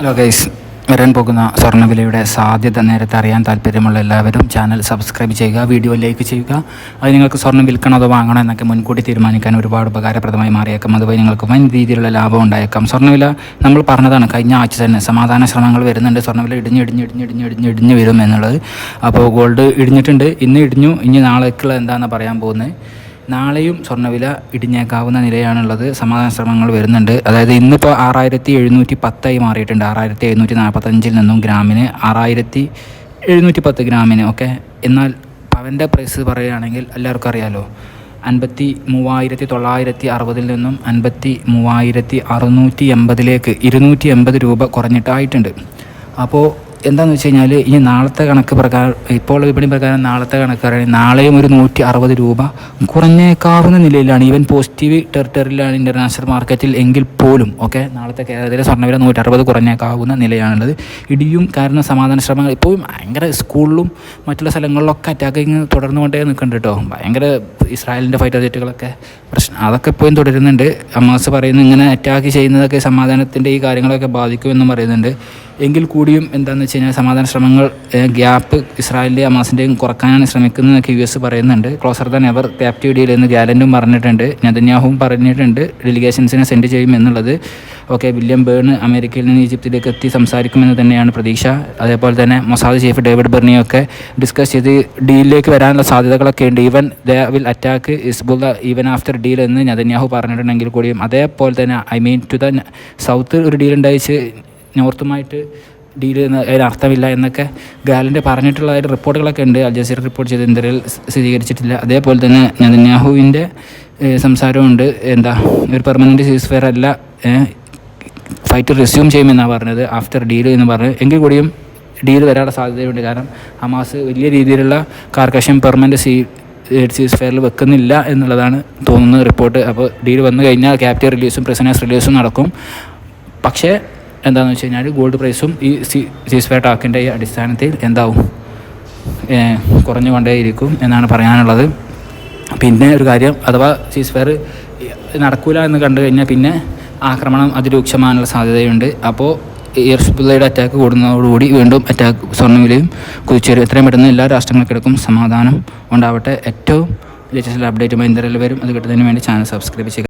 Hello guys വരാൻ പോകുന്ന സ്വർണവിലയുടെ സാധ്യത നേരത്തെ അറിയാൻ താല്പര്യമുള്ള എല്ലാവരും ചാനൽ സബ്സ്ക്രൈബ് ചെയ്യുക വീഡിയോ ലൈക്ക് ചെയ്യുക. അത് നിങ്ങൾക്ക് സ്വർണം വിൽക്കണോ അതോ വാങ്ങണോ എന്നൊക്കെ മുൻകൂട്ടി തീരുമാനിക്കാൻ ഒരുപാട് ഉപകാരപ്രദമായി മാറിയേക്കാം. അതുവഴി നിങ്ങൾക്ക് വൻ രീതിയിലുള്ള ലാഭം ഉണ്ടായേക്കാം. സ്വർണവില നമ്മൾ പറഞ്ഞതാണ് കഴിഞ്ഞ ആഴ്ച തന്നെ സമാധാന ശ്രമങ്ങൾ വരുന്നുണ്ട്. സ്വർണവില ഇടിഞ്ഞ് ഇടിഞ്ഞ് ഇടിഞ്ഞ് ഇടിഞ്ഞ് ഇടിഞ്ഞ് ഇടിഞ്ഞ് വരും എന്നുള്ളത് അപ്പോൾ ഗോൾഡ് ഇടിഞ്ഞിട്ടുണ്ട് ഇന്ന് ഇടിഞ്ഞു ഇനി നാളേക്കുള്ള എന്താണെന്ന് പറയാൻ പോകുന്നത്? നാളെയും സ്വർണവില ഇടിഞ്ഞേക്കാവുന്ന നിലയാണുള്ളത്. സമാധാന ശ്രമങ്ങൾ വരുന്നുണ്ട്. അതായത് ഇന്നിപ്പോൾ ആറായിരത്തി എഴുന്നൂറ്റി പത്തായി മാറിയിട്ടുണ്ട്. ആറായിരത്തി എഴുന്നൂറ്റി നാൽപ്പത്തഞ്ചിൽ നിന്നും ഗ്രാമിന് ആറായിരത്തി എഴുന്നൂറ്റി പത്ത് ഗ്രാമിന് ഓക്കെ? എന്നാൽ പവന്റെ പ്രൈസ് പറയുകയാണെങ്കിൽ എല്ലാവർക്കും അറിയാലോ. അൻപത്തി മൂവായിരത്തി തൊള്ളായിരത്തി അറുപതിൽ നിന്നും അൻപത്തി മൂവായിരത്തി അറുന്നൂറ്റി എൺപതിലേക്ക് ഇരുന്നൂറ്റി എൺപത് രൂപ കുറഞ്ഞിട്ടായിട്ടുണ്ട്. അപ്പോൾ എന്താണെന്ന് വെച്ച് കഴിഞ്ഞാൽ ഇനി നാളത്തെ കണക്ക് പ്രകാരം ഇപ്പോൾ വിപണി പ്രകാരം നാളത്തെ കണക്ക് പറയുകയാണെങ്കിൽ നാളെയും ഒരു നൂറ്റി അറുപത് രൂപ കുറഞ്ഞേക്കാവുന്ന നിലയിലാണ്. ഈവൻ പോസിറ്റീവ് ടെറിട്ടറിയിലാണ് ഇന്റർനാഷണൽ മാർക്കറ്റിൽ എങ്കിൽ പോലും ഓക്കെ നാളത്തെ കേരളത്തിലെ സ്വർണവില നൂറ്റി അറുപത് കുറഞ്ഞേക്കാവുന്ന നിലയാണുള്ളത്. ഇടിയും കാരണം സമാധാന ശ്രമങ്ങൾ ഇപ്പോഴും ഭയങ്കര സ്കൂളിലും മറ്റുള്ള സ്ഥലങ്ങളിലൊക്കെ അറ്റാക്കിങ് തുടർന്നുകൊണ്ടേ നിൽക്കുന്നുണ്ട് കേട്ടോ ഭയങ്കര ഇസ്രായേലിന്റെ ഫൈറ്റർ ജെറ്റുകളൊക്കെ പ്രശ്നം. അതൊക്കെ ഇപ്പോഴും തുടരുന്നുണ്ട്. അമാസ് പറയുന്നു ഇങ്ങനെ അറ്റാക്ക് ചെയ്യുന്നതൊക്കെ സമാധാനത്തിന്റെ ഈ കാര്യങ്ങളൊക്കെ ബാധിക്കുമെന്നും പറയുന്നുണ്ട്. എങ്കിൽ കൂടിയും എന്താണെന്ന് വെച്ച് കഴിഞ്ഞാൽ സമാധാന ശ്രമങ്ങൾ ഗ്യാപ്പ് ഇസ്രായേലിന്റെ അമാസിന്റെയും കുറക്കാനാണ് ശ്രമിക്കുന്നതെന്നൊക്കെ യു എസ് പറയുന്നുണ്ട്. Closer than ever captive deal എന്ന് ഗാലന്റും പറഞ്ഞിട്ടുണ്ട്. നെതന്യാഹുവും പറഞ്ഞിട്ടുണ്ട് ഡെലിഗേഷൻസിനെ സെൻഡ് ചെയ്യും എന്നുള്ളത്. ഓക്കെ വില്യം ബേൺ അമേരിക്കയിൽ നിന്ന് ഈജിപ്തിലേക്ക് എത്തി സംസാരിക്കുമെന്ന് തന്നെയാണ് പ്രതീക്ഷ. അതേപോലെ തന്നെ മൊസാദ് ചീഫ് ഡേവിഡ് ബെർണിയൊക്കെ ഡിസ്കസ് ചെയ്ത് ഡീലിലേക്ക് വരാനുള്ള സാധ്യതകളൊക്കെ ഉണ്ട്. Even they will attack Hezbollah even after deal എന്ന് നദന്യാഹു പറഞ്ഞിട്ടുണ്ടെങ്കിൽ കൂടിയും. അതേപോലെ തന്നെ I mean to the south ഒരു ഡീൽ ഉണ്ടായിച്ച് നോർത്തുമായിട്ട് ഡീൽ ചെയ്യുന്ന അർത്ഥമില്ല എന്നൊക്കെ ഗാലന്റെ പറഞ്ഞിട്ടുള്ളതായിട്ട് റിപ്പോർട്ടുകളൊക്കെ ഉണ്ട്. അൽ ജസീർ റിപ്പോർട്ട് ചെയ്ത് ഇന്ത്യയിൽ സ്ഥിരീകരിച്ചിട്ടില്ല. അതേപോലെ തന്നെ നെതന്യാഹുവിന്റെ സംസാരമുണ്ട് എന്താ ഒരു പെർമനന്റ് സീസ് ഫെയർ അല്ല ഫൈറ്റ് റെസ്യൂം ചെയ്യുമെന്നാണ് പറഞ്ഞത് ആഫ്റ്റർ ഡീൽ എന്ന് പറഞ്ഞ് എങ്കിൽ കൂടിയും ഡീൽ വരാനുള്ള സാധ്യതയുണ്ട്. കാരണം ഹമാസ് വലിയ രീതിയിലുള്ള കാർക്കശം പെർമനന്റ് സീ സീസ് ഫെയറിൽ വെക്കുന്നില്ല എന്നുള്ളതാണ് തോന്നുന്ന റിപ്പോർട്ട് അപ്പോൾ ഡീൽ വന്നു കഴിഞ്ഞാൽ ക്യാപ്റ്റർ റിലീസും പ്രസനേഴ്സ് റിലീസും നടക്കും. പക്ഷേ എന്താണെന്ന് വെച്ച് കഴിഞ്ഞാൽ ഗോൾഡ് പ്രൈസും ഈ സീ സീസ് ഫെയർ ടാക്കിന്റെ ഈ അടിസ്ഥാനത്തിൽ എന്താവും? കുറഞ്ഞുകൊണ്ടേയിരിക്കും എന്നാണ് പറയാനുള്ളത്. പിന്നെ ഒരു കാര്യം അഥവാ സീസ് ഫെയർ നടക്കൂല എന്ന് കണ്ടു കഴിഞ്ഞാൽ പിന്നെ ആക്രമണം അതിരൂക്ഷമാകാനുള്ള സാധ്യതയുണ്ട്. അപ്പോൾ ഇയർഷിപ്പുള്ളയുടെ അറ്റാക്ക് കൂടുന്നതോടുകൂടി വീണ്ടും അറ്റാക്ക് സ്വർണവിലയും കുതിച്ചേരും എത്രയും പെട്ടെന്ന് എല്ലാ രാഷ്ട്രങ്ങൾക്കിടക്കും സമാധാനം ഉണ്ടാവട്ടെ. ഏറ്റവും ലേറ്റസ്റ്റ് അപ്ഡേറ്റുമായി ഇന്ത്യയിൽ വരും. അത് കിട്ടുന്നതിന് വേണ്ടി ചാനൽ സബ്സ്ക്രൈബ് ചെയ്യുക.